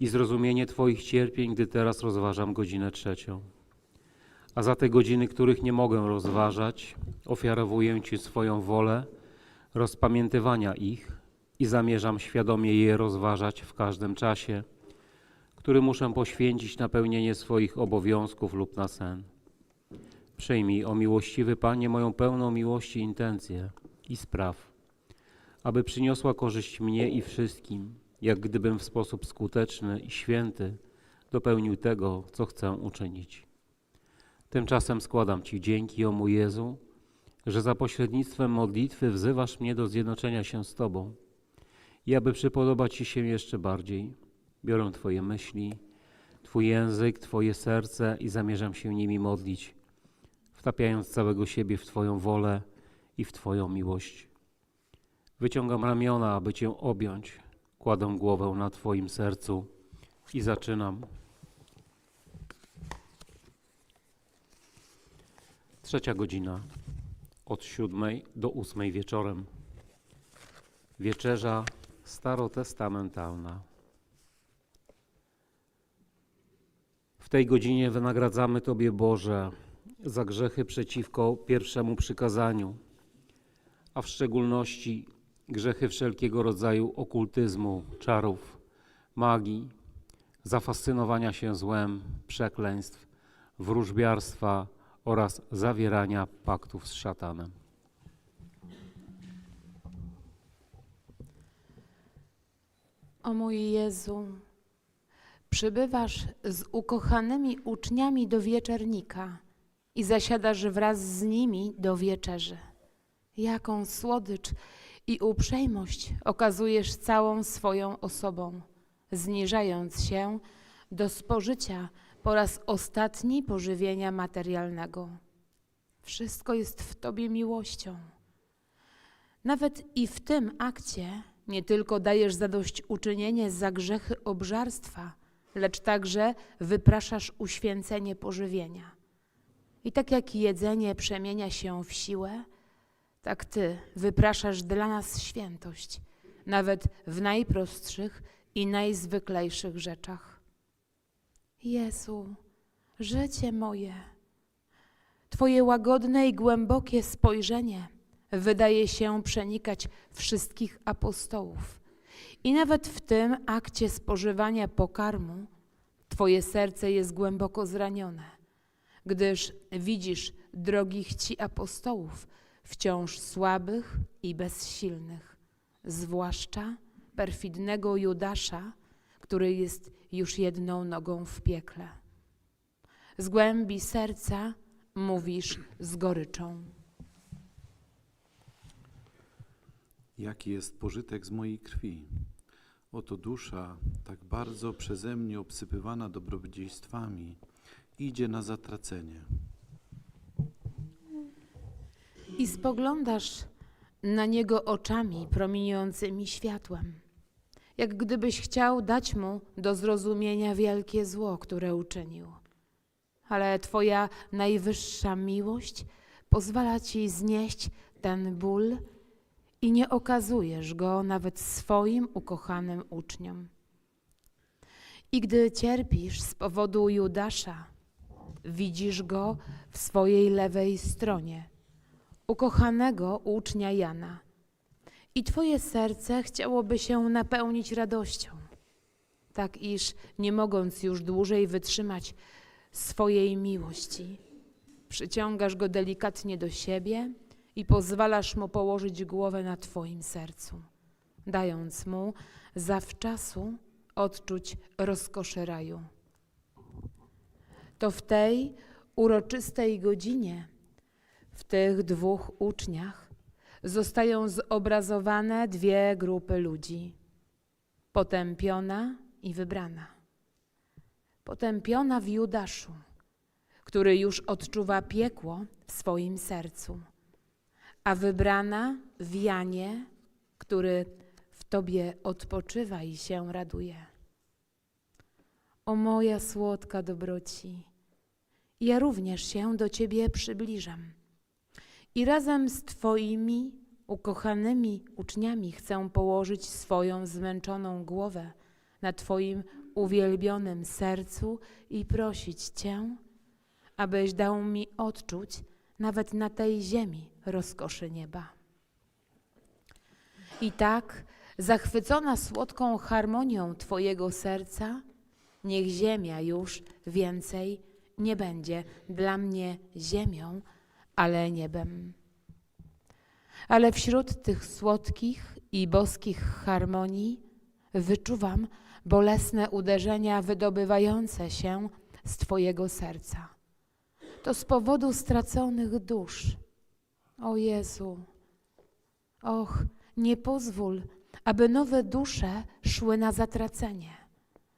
i zrozumienie Twoich cierpień, gdy teraz rozważam godzinę trzecią. A za te godziny, których nie mogę rozważać, ofiarowuję Ci swoją wolę rozpamiętywania ich i zamierzam świadomie je rozważać w każdym czasie, który muszę poświęcić na pełnienie swoich obowiązków lub na sen. Przyjmij, o miłościwy Panie, moją pełną miłości intencję i spraw, aby przyniosła korzyść mnie i wszystkim, jak gdybym w sposób skuteczny i święty dopełnił tego, co chcę uczynić. Tymczasem składam Ci dzięki, o mój Jezu, że za pośrednictwem modlitwy wzywasz mnie do zjednoczenia się z Tobą i aby przypodobać Ci się jeszcze bardziej, biorę Twoje myśli, Twój język, Twoje serce i zamierzam się nimi modlić, wtapiając całego siebie w Twoją wolę i w Twoją miłość. Wyciągam ramiona, aby Cię objąć, kładę głowę na Twoim sercu i zaczynam. Trzecia godzina, od siódmej do ósmej wieczorem. Wieczerza starotestamentalna. W tej godzinie wynagradzamy Tobie, Boże, za grzechy przeciwko pierwszemu przykazaniu, a w szczególności grzechy wszelkiego rodzaju okultyzmu, czarów, magii, zafascynowania się złem, przekleństw, wróżbiarstwa oraz zawierania paktów z szatanem. O mój Jezu, przybywasz z ukochanymi uczniami do wieczernika i zasiadasz wraz z nimi do wieczerzy. Jaką słodycz i uprzejmość okazujesz całą swoją osobą, zniżając się do spożycia po raz ostatni pożywienia materialnego. Wszystko jest w Tobie miłością. Nawet i w tym akcie nie tylko dajesz zadośćuczynienie za grzechy obżarstwa, lecz także wypraszasz uświęcenie pożywienia. I tak jak jedzenie przemienia się w siłę, tak Ty wypraszasz dla nas świętość, nawet w najprostszych i najzwyklejszych rzeczach. Jezu, życie moje, Twoje łagodne i głębokie spojrzenie wydaje się przenikać wszystkich apostołów. I nawet w tym akcie spożywania pokarmu Twoje serce jest głęboko zranione, gdyż widzisz drogich Ci apostołów, wciąż słabych i bezsilnych, zwłaszcza perfidnego Judasza, który jest już jedną nogą w piekle. Z głębi serca mówisz z goryczą. Jaki jest pożytek z mojej krwi? Oto dusza, tak bardzo przeze mnie obsypywana dobrodziejstwami, idzie na zatracenie. I spoglądasz na niego oczami promieniującymi światłem, jak gdybyś chciał dać mu do zrozumienia wielkie zło, które uczynił. Ale Twoja najwyższa miłość pozwala Ci znieść ten ból i nie okazujesz go nawet swoim ukochanym uczniom. I gdy cierpisz z powodu Judasza, widzisz go w swojej lewej stronie, ukochanego ucznia Jana. I Twoje serce chciałoby się napełnić radością, tak iż nie mogąc już dłużej wytrzymać swojej miłości, przyciągasz go delikatnie do siebie i pozwalasz mu położyć głowę na Twoim sercu, dając mu zawczasu odczuć rozkosze raju. To w tej uroczystej godzinie, w tych dwóch uczniach, zostają zobrazowane dwie grupy ludzi: potępiona i wybrana. potępiona w Judaszu, który już odczuwa piekło w swoim sercu, a wybrana w Janie, który w Tobie odpoczywa i się raduje. O moja słodka dobroci, ja również się do Ciebie przybliżam i razem z Twoimi ukochanymi uczniami chcę położyć swoją zmęczoną głowę na Twoim uwielbionym sercu i prosić Cię, abyś dał mi odczuć nawet na tej ziemi rozkoszy nieba. I tak, zachwycona słodką harmonią Twojego serca, niech ziemia już więcej nie będzie dla mnie ziemią, ale niebem. Ale wśród tych słodkich i boskich harmonii wyczuwam bolesne uderzenia wydobywające się z Twojego serca. To z powodu straconych dusz. O Jezu, och, nie pozwól, aby nowe dusze szły na zatracenie.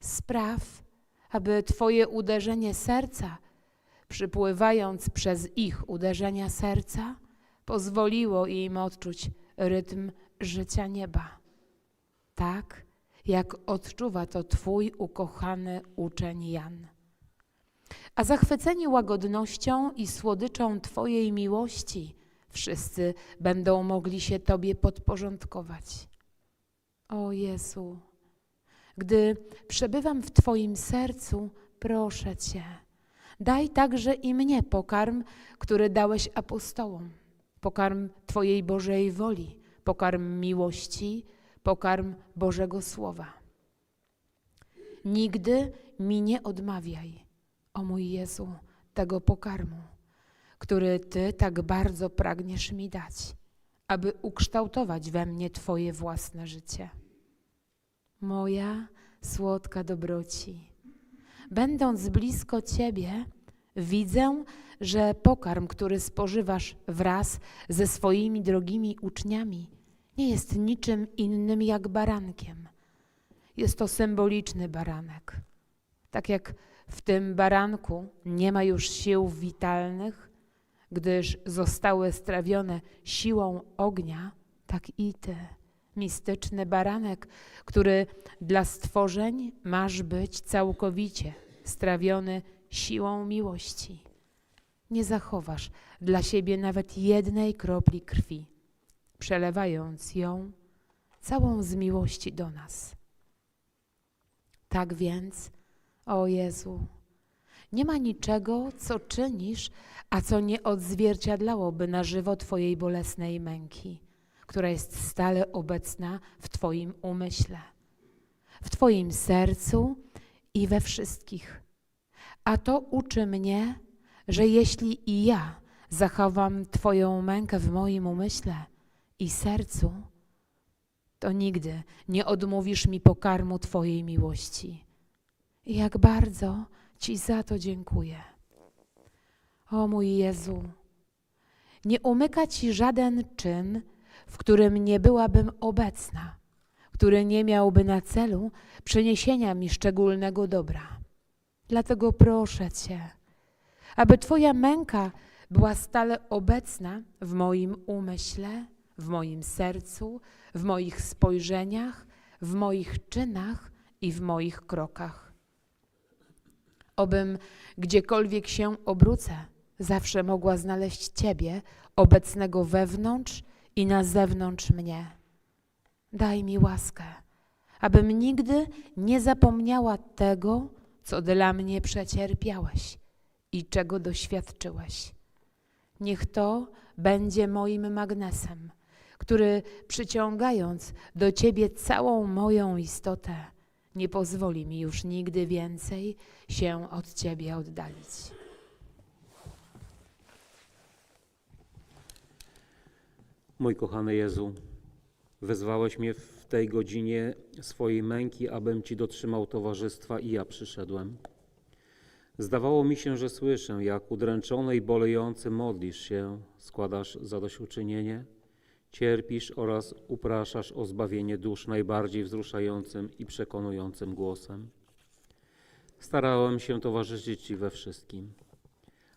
Spraw, aby Twoje uderzenie serca, przypływając przez ich uderzenia serca, pozwoliło im odczuć rytm życia nieba. Tak, jak odczuwa to Twój ukochany uczeń Jan. A zachwyceni łagodnością i słodyczą Twojej miłości, wszyscy będą mogli się Tobie podporządkować. O Jezu, gdy przebywam w Twoim sercu, proszę Cię, daj także i mnie pokarm, który dałeś apostołom, pokarm Twojej Bożej woli, pokarm miłości, pokarm Bożego Słowa. Nigdy mi nie odmawiaj, o mój Jezu, tego pokarmu, który Ty tak bardzo pragniesz mi dać, aby ukształtować we mnie Twoje własne życie. Moja słodka dobroci, będąc blisko Ciebie, widzę, że pokarm, który spożywasz wraz ze swoimi drogimi uczniami, nie jest niczym innym jak barankiem. Jest to symboliczny baranek. Tak jak w tym baranku nie ma już sił witalnych, gdyż zostały strawione siłą ognia, tak i ty, mistyczny baranek, który dla stworzeń masz być całkowicie strawiony siłą miłości. Nie zachowasz dla siebie nawet jednej kropli krwi, przelewając ją całą z miłości do nas. Tak więc, o Jezu, nie ma niczego, co czynisz, a co nie odzwierciedlałoby na żywo Twojej bolesnej męki, która jest stale obecna w Twoim umyśle, w Twoim sercu i we wszystkich. A to uczy mnie, że jeśli i ja zachowam Twoją mękę w moim umyśle i sercu, to nigdy nie odmówisz mi pokarmu Twojej miłości. Jak bardzo Ci za to dziękuję. O mój Jezu, nie umyka Ci żaden czyn, w którym nie byłabym obecna, który nie miałby na celu przyniesienia mi szczególnego dobra. Dlatego proszę Cię, aby Twoja męka była stale obecna w moim umyśle, w moim sercu, w moich spojrzeniach, w moich czynach i w moich krokach. Obym gdziekolwiek się obrócę, zawsze mogła znaleźć Ciebie, obecnego wewnątrz i na zewnątrz mnie. Daj mi łaskę, abym nigdy nie zapomniała tego, co dla mnie przecierpiałeś i czego doświadczyłeś. Niech to będzie moim magnesem, który przyciągając do Ciebie całą moją istotę, nie pozwoli mi już nigdy więcej się od Ciebie oddalić. Mój kochany Jezu, wezwałeś mnie w tej godzinie swojej męki, abym Ci dotrzymał towarzystwa i ja przyszedłem. Zdawało mi się, że słyszę, jak udręczony i bolejący modlisz się, składasz zadośćuczynienie, cierpisz oraz upraszasz o zbawienie dusz najbardziej wzruszającym i przekonującym głosem. Starałem się towarzyszyć Ci we wszystkim.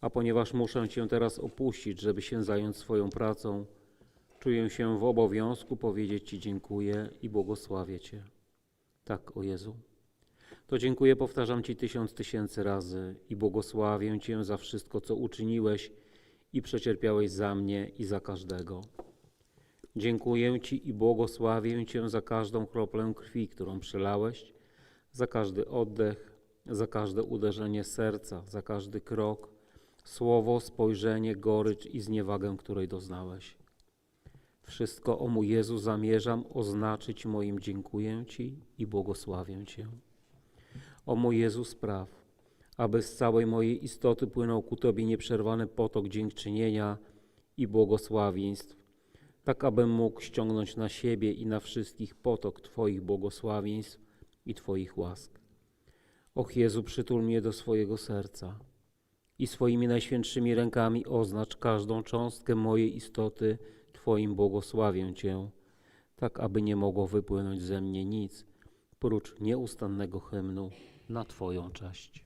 A ponieważ muszę Cię teraz opuścić, żeby się zająć swoją pracą, czuję się w obowiązku powiedzieć Ci dziękuję i błogosławię Cię. Tak, o Jezu. To dziękuję, powtarzam Ci tysiąc tysięcy razy i błogosławię Cię za wszystko, co uczyniłeś i przecierpiałeś za mnie i za każdego. Dziękuję Ci i błogosławię Cię za każdą kroplę krwi, którą przelałeś, za każdy oddech, za każde uderzenie serca, za każdy krok, słowo, spojrzenie, gorycz i zniewagę, której doznałeś. Wszystko, o mój Jezu, zamierzam oznaczyć moim dziękuję Ci i błogosławię Cię. O mój Jezu, spraw, aby z całej mojej istoty płynął ku Tobie nieprzerwany potok dziękczynienia i błogosławieństw, tak abym mógł ściągnąć na siebie i na wszystkich potok Twoich błogosławieństw i Twoich łask. Och Jezu, przytul mnie do swojego serca i swoimi najświętszymi rękami oznacz każdą cząstkę mojej istoty Twoim błogosławię Cię, tak aby nie mogło wypłynąć ze mnie nic, prócz nieustannego hymnu na Twoją cześć.